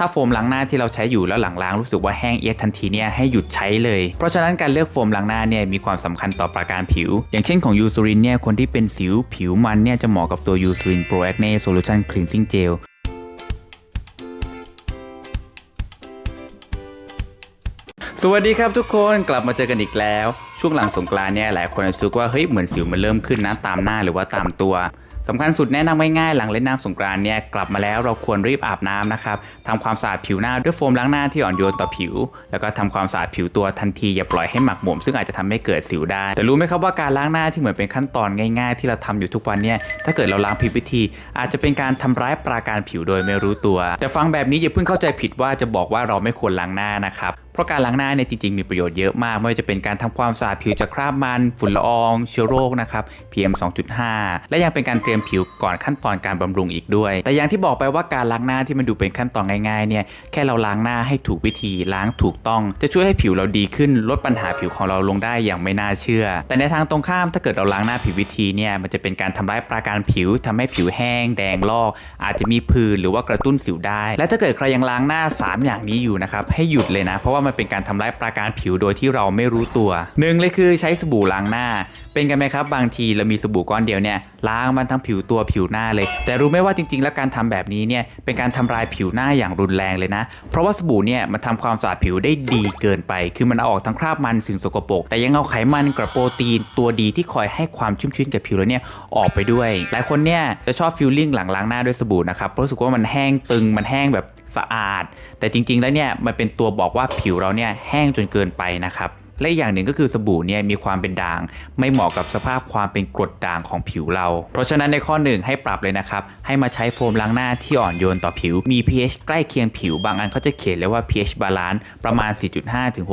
ถ้าโฟมล้างหน้าที่เราใช้อยู่แล้วหลังล้างรู้สึกว่าแห้งเอียดทันทีเนี่ยให้หยุดใช้เลย เพราะฉะนั้นการเลือกโฟมล้างหน้าเนี่ยมีความสำคัญต่อประการผิว อย่างเช่นของยูซูรินเนี่ยคนที่เป็นสิวผิวมันเนี่ยจะเหมาะกับตัวยูซูรินโปรแอคเน่โซลูชันคลีนซิ่งเจลสวัสดีครับทุกคนกลับมาเจอกันอีกแล้ว ช่วงหลังสงกรานเนี่ยหลายคนรู้สึกว่าเฮ้ยเหมือนสิวมันเริ่มขึ้นนะตามหน้าหรือว่าตามตัว สำคัญสุดแนะนำง่ายๆหลังเล่นน้ำสงกรานต์เนี่ยกลับมาแล้วเราควรรีบอาบน้ำนะครับทำความสะอาดผิวหน้าด้วยโฟมล้างหน้าที่อ่อนโยนต่อผิว แล้วก็ทำความสะอาดผิวตัวทันทีอย่าปล่อยให้หมักหมมซึ่งอาจจะทำให้เกิดสิวได้ แต่รู้ไหมครับว่าการล้างหน้าที่เหมือนเป็นขั้นตอนง่าย ๆ ที่เราทำอยู่ทุกวันเนี่ยถ้าเกิดเราล้างผิดวิธี อาจจะเป็นการทำร้ายปราการผิวโดยไม่รู้ตัว แต่ฟังแบบนี้อย่าเพิ่งเข้าใจผิดว่าจะบอกว่าเราไม่ควรล้างหน้านะครับ ราะการล้างหน้าเนี่ยจริงๆมีประโยชน์เยอะมาก ไม่ว่าจะเป็นการทำความสะอาดผิวจากคราบมัน ฝุ่นละออง เชื้อโรคนะครับ PM 2.5 และยังเป็นการเตรียมผิวก่อนขั้นตอนการบำรุงอีกด้วย แต่อย่างที่บอกไปว่าการล้างหน้าที่มันดูเป็นขั้นตอนง่ายๆเนี่ยแค่เราล้างหน้าให้ถูกวิธีล้างถูกต้อง จะช่วยให้ผิวเราดีขึ้นลดปัญหาผิวของเราลงได้อย่างไม่น่าเชื่อ แต่ในทางตรงข้ามถ้าเกิดเราล้างหน้าผิดวิธีเนี่ยมันจะเป็นการทำร้ายปราการผิวทำให้ผิวแห้ง แดงลอก อาจจะมีผื่นหรือว่ากระตุ้นสิวได้ และถ้าเกิดใครยังล้างหน้า 3 อย่างนี้อยู่นะครับให้หยุดเลยนะเพราะว่ามันเป็นการทำร้ายปราการผิวโดยที่เราไม่รู้ตัวหนึ่งเลยคือใช้สบู่ล้างหน้า เป็นกันไหมครับบางทีเรามีสบู่ก้อนเดียวเนี่ยล้างมันทั้งผิวตัวผิวหน้าเลย แต่รู้ไหมว่าจริง ๆ แล้วการทำแบบนี้เนี่ยเป็นการทำลายผิวหน้าอย่างรุนแรงเลยนะ เพราะว่าสบู่เนี่ยมันทำความสะอาดผิวได้ดีเกินไป คือมันเอาออกทั้งคราบมันสิ่งสกปรกแต่ยังเอาไขมันกับโปรตีนตัวดีที่คอยให้ความชุ่มชื้นกับผิวเราเนี่ยออกไปด้วย หลายคนเนี่ยจะชอบฟิลลิ่งหลังล้างหน้าด้วยสบู่นะครับเพราะรู้สึกว่ามันแห้งตึงมันแห้งแบบ สะอาด แต่จริง ๆ แล้วเนี่ยมันเป็นตัวบอกว่าผิวเราเนี่ยแห้งจนเกินไปนะครับและอย่างหนึ่งก็คือสบู่เนี่ยมีความเป็นด่าง ไม่เหมาะกับสภาพความเป็นกรดด่างของผิวเรา เพราะฉะนั้นในข้อหนึ่งให้ปรับเลยนะครับ ให้มาใช้โฟมล้างหน้าที่อ่อนโยนต่อผิว มี pH ใกล้เคียงผิวบางอันเขาจะเขียนเลยว่า pH บาลานซ์ประมาณ 4.5 ถึง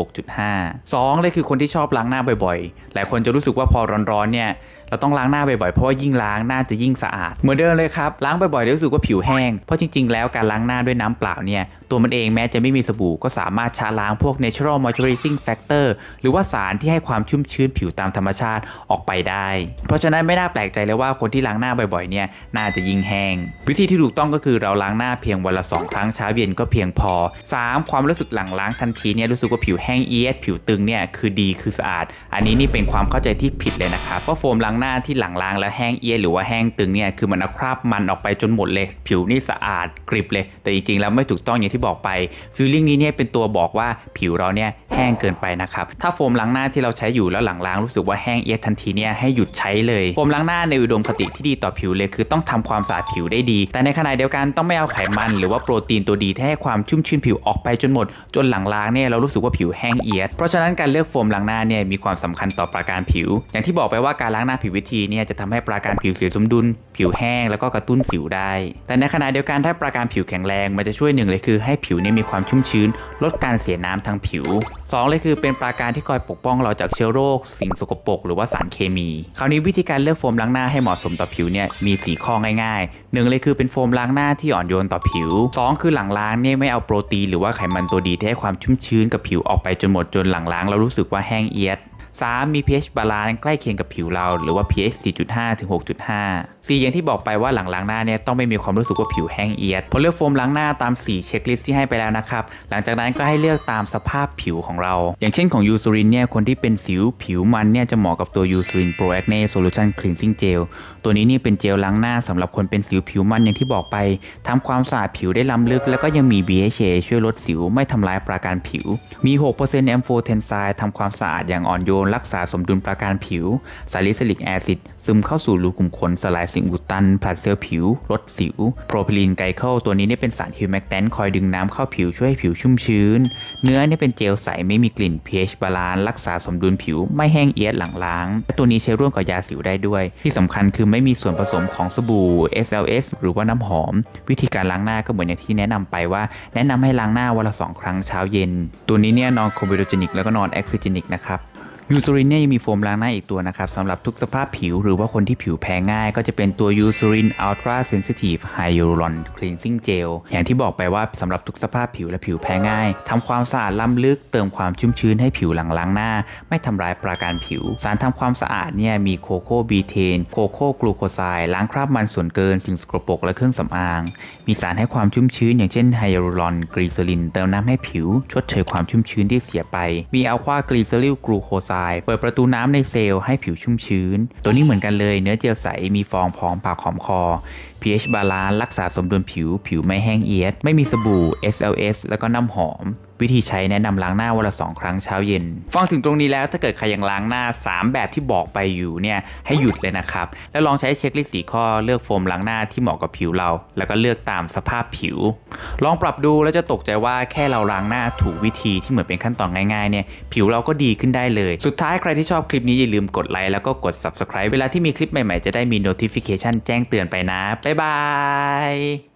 6.5 2 เลยคือคนที่ชอบล้างหน้าบ่อยๆ หลายคนจะรู้สึกว่าพอร้อนๆเนี่ย เราต้องล้างหน้าบ่อยๆเพราะว่ายิ่งล้างหน้าจะยิ่งสะอาดเหมือนเดิมเลยครับล้างบ่อยๆเดี๋ยวรู้สึกว่าผิวแห้งเพราะจริงๆ แล้วการล้างหน้าด้วยน้ำเปล่าเนี่ยตัวมันเองแม้จะไม่มีสบู่ก็สามารถชาล้างพวก natural moisturizing factor หรือว่าสารที่ให้ความชุ่มชื้นผิวตามธรรมชาติออกไปได้ เพราะฉะนั้นไม่น่าแปลกใจเลยว่าคนที่ล้างหน้าบ่อยๆเนี่ยน่าจะยิ่งแห้ง วิธีที่ถูกต้องก็คือเราล้างหน้าเพียงวันละ 2 ครั้งเช้าเย็นก็เพียงพอ 3. ความรู้สึกหลังล้างทันทีเนี่ยรู้สึกว่าผิวแห้งเอียดผิวตึงเนี่ยคือดีคือสะอาด อันนี้นี่เป็นความเข้าใจที่ผิดเลยนะครับเพราะโฟมล้างหน้าที่หลังล้างแล้วแห้งเอียหรือว่าแห้งตึงเนี่ยคือมันเอาคราบมันออกไปจนหมดเลย ผิวนี่สะอาดกริบเลย แต่จริงๆแล้วไม่ถูกต้องอย่างที่บอกไปฟีลลิ่งนี้เนี่ยเป็นตัวบอกว่าผิวเราเนี่ยแห้งเกินไปนะครับถ้าโฟมล้างหน้าที่เราใช้อยู่แล้วหลังล้างรู้สึกว่าแห้งเอียทันทีเนี่ยให้หยุดใช้เลยโฟมล้างหน้าในอุดมคติที่ดีต่อผิวเลย คือต้องทำความสะอาดผิวได้ดี แต่ในขณะเดียวกันต้องไม่เอาไขมัน หรือว่าโปรตีนตัวดีที่ให้ความชุ่มชื้นผิวออกไปจนหมด จนหลังล้างเนี่ยเรารู้สึกว่าผิวแห้งเอียดเพราะฉะนั้นการเลือกโฟมล้างหน้าเนี่ยมีความสำคัญต่อปราการผิว อย่างที่บอกไปว่าการล้างหน้าผิดวิธีเนี่ยจะทำให้ปราการผิวเสียสมดุล ผิวแห้งแล้วก็กระตุ้นสิวได้ แต่ในขณะเดียวกันถ้าปราการผิวแข็งแรงมันจะช่วยหนึ่งเลยคือให้ผิวเนี่ยมีความชุ่มชื้น ลดการเสียน้ำทางผิวสองเลยคือเป็นปราการที่คอยปกป้องเราจากเชื้อโรค สิ่งสกปรกหรือว่าสารเคมี คราวนี้วิธีการเลือกโฟมล้างหน้าให้เหมาะสมต่อผิวเนี่ยมีสี่ข้อง่ายๆหนึ่งเลยคือเป็นโฟมล้างหน้าที่อ่อนโยนต่อผิวสองคือหลังล้างเนี่ยไม่เอาโปรตีนหรือว่าไขมันตัวดีที่ให้ความชุ่มชื้นกับผิวออกไปจนหมดจนหลังล้างเรารู้สึกว่าแห้งเอียด 3. มี pH บาลานซ์ใกล้เคียงกับผิวเรา หรือว่า pH 4.5 ถึง 6.5 4 อย่างที่บอกไปว่าหลังล้างหน้าเนี่ยต้องไม่มีความรู้สึกว่าผิวแห้งเอียดพอเลือกโฟมล้างหน้าตาม 4 เช็คลิสต์ที่ให้ไปแล้วนะครับ หลังจากนั้นก็ให้เลือกตามสภาพผิวของเรา อย่างเช่นของยูซูรินเนี่ยคนที่เป็นสิวผิวมันเนี่ยจะเหมาะกับตัวยูซูรินโปรแอคเน่โซลูชันคลีนซิ่งเจลตัวนี้นี่เป็นเจลล้างหน้าสำหรับคนเป็นสิวผิวมันอย่างที่บอกไปทำความสะอาดผิวได้ล้ำลึก แล้วก็ยังมี BHA ช่วยลดสิวไม่ทำลายปราการผิว มี6% a m p h o t e n s i l e ทำความสะอาดอย่างอ่อนโยนรักษาสมดุลปราการผิวซาลิซิลิกแอซิดซึมเข้าสู่รูขุมขนสลายสิ่งอุดตันผลัดเซลล์ผิวลดสิวโปรพิลีนไกเคิลตัวนี้เนี่ยเป็นสารฮิวแมกแตนคอยดึงน้ำเข้าผิวช่วยให้ผิวชุ่มชื้น เนื้อเนี่ยเป็นเจลใสไม่มีกลิ่น pH บาลานซ์รักษาสมดุลผิวไม่แห้งเอียดหลังล้างและตัวนี้ใช้ร่วมกับยาสิวได้ด้วย ที่สำคัญคือไม่มีส่วนผสมของสบู่ SLS หรือว่าน้ำหอม วิธีการล้างหน้าก็เหมือนอย่างที่แนะนำไปว่า แนะนำให้ล้างหน้าวันละสองครั้งเช้าเย็น ตัวนี้เนี่ยนอนโคเบโดเจนิกแล้วก็นอนแอคซิเจนิกนะครับ ยูซูรินเนี่ยยังมีโฟมล้างหน้าอีกตัวนะครับสำหรับทุกสภาพผิวหรือว่าคนที่ผิวแพ้ง่าย ก็จะเป็นตัวยูซูริน Ultra Sensitive Hyaluron Cleansing Gel อย่างที่บอกไปว่าสำหรับทุกสภาพผิวและผิวแพ้ง่ายทำความสะอาดล้ำลึกเติมความชุ่มชื้นให้ผิวหลังล้างหน้า ไม่ทำร้ายปราการผิว สารทำความสะอาดเนี่ยมีโคโค่บีเทนโคโค่กลูโคไซด์ล้างคราบมันส่วนเกินสิ่งสกปรกและเครื่องสำอาง มีสารให้ความชุ่มชื้น อย่างเช่นไฮยาลูรอนกรีซลินเติมน้ำให้ผิว ชดเชยความชุ่มชื้นที่เสียไป มีอัลควากรีซลิลกลูโคไซด์เปิดประตูน้ำในเซลล์ให้ผิวชุ่มชื้น ตัวนี้เหมือนกันเลยเนื้อเจลใสมีฟองพองปากหอมคอ pH บาลานซ์รักษาสมดุลผิวผิวไม่แห้งเอียด ไม่มีสบู่ SLS แล้วก็น้ำหอมวิธีใช้แนะนำล้างหน้าวันละสองครั้งเช้าเย็น ฟังถึงตรงนี้แล้วถ้าเกิดใครยังล้างหน้า 3 แบบที่บอกไปอยู่เนี่ยให้หยุดเลยนะครับ แล้วลองใช้เช็คลิสต์สีข้อเลือกโฟมล้างหน้าที่เหมาะกับผิวเรา แล้วก็เลือกตามสภาพผิว ลองปรับดูแล้วจะตกใจว่าแค่เราล้างหน้าถูกวิธีที่เหมือนเป็นขั้นตอนง่ายๆเนี่ยผิวเราก็ดีขึ้นได้เลย สุดท้ายใครที่ชอบคลิปนี้อย่าลืมกดไลค์แล้วก็กด subscribe เวลาที่มีคลิปใหม่ๆจะได้มี notification แจ้งเตือนไปนะบ๊ายบาย